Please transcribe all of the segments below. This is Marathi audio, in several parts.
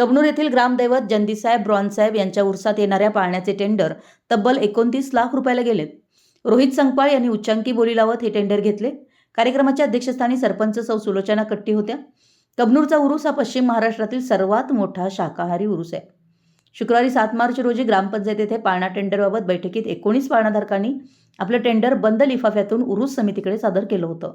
कबनूर येथील ग्रामदैवत जंदीसाहेब ब्रॉनसाहेब यांच्या उरसात येणाऱ्या पाळण्याचे टेंडर तब्बल एकोणतीस लाख रुपयाला गेलेत. रोहित संगपाळ यांनी उच्चांकी बोली लावत हे टेंडर घेतले. कार्यक्रमाच्या अध्यक्षस्थानी सरपंच सौ सुलोचना कट्टी होत्या. कबनूरचा उरूस हा पश्चिम महाराष्ट्रातील सर्वात मोठा शाकाहारी उरूस आहे. शुक्रवारी सात मार्च रोजी ग्रामपंचायत येथे पाळणा टेंडरबाबत बैठकीत एकोणीस पाळणाधारकांनी आपलं टेंडर बंद लिफाफ्यातून उरूस समितीकडे सादर केलं होतं.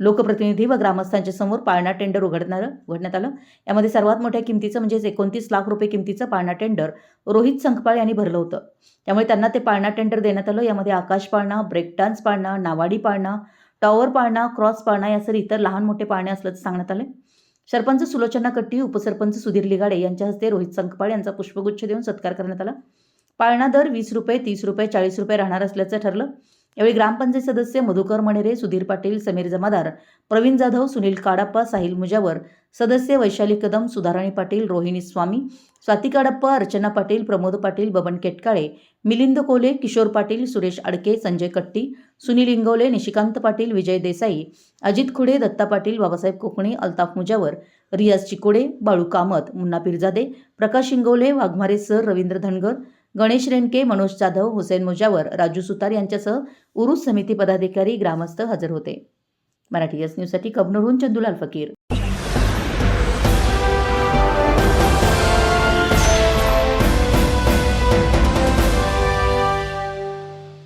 लोकप्रतिनिधी व ग्रामस्थांच्या समोर पाळणा टेंडर उघडणार उघडण्यात आलं. यामध्ये सर्वात मोठ्या किमतीचं म्हणजेच एकोणतीस लाख रुपये किमतीचं पाळणा टेंडर रोहित संकपाळ यांनी भरलं होतं. त्यामुळे त्यांना ते पाळणा टेंडर देण्यात आलं. यामध्ये आकाश पाळणा ब्रेक डान्स पाळणा नावाडी पाळणा टॉवर पाळणा क्रॉस पाळणा यासह इतर लहान मोठे पाळणे असल्याचं सांगण्यात आले सरपंच सुलोचना कट्टी उपसरपंच सुधीर लिगाडे यांच्या हस्ते रोहित संकपाळ यांचा पुष्पगुच्छ देऊन सत्कार करण्यात आला. पाळणा दर वीस रुपये तीस रुपये चाळीस रुपये राहणार असल्याचं ठरलं. यावेळी ग्रामपंचायत सदस्य मधुकर मणेरे सुधीर पाटील समीर जमादार प्रवीण जाधव सुनील काडाप्पा साहिल मुजावर सदस्य वैशाली कदम सुधाराणी पाटील रोहिणी स्वामी स्वाती काडप्पा अर्चना पाटील प्रमोद पाटील बबन केटकाळे मिलिंद कोले किशोर पाटील सुरेश आडके संजय कट्टी सुनील इंगवले निशिकांत पाटील विजय देसाई अजित खुडे दत्ता पाटील बाबासाहेब कोकणे अल्ताफ मुजावर रियाज चिकोडे बाळू कामत मुन्ना पिरजादे प्रकाश इंगवले वाघमारे सर रवींद्र धनगर गणेश रेणके मनोज जाधव हुसेन मुजावर राजू सुतार यांच्यासह उरुस समिती पदाधिकारी ग्रामस्थ हजर होते. मराठी एस न्यूजसाठी कबनूरहून चंदुलाल फकीर.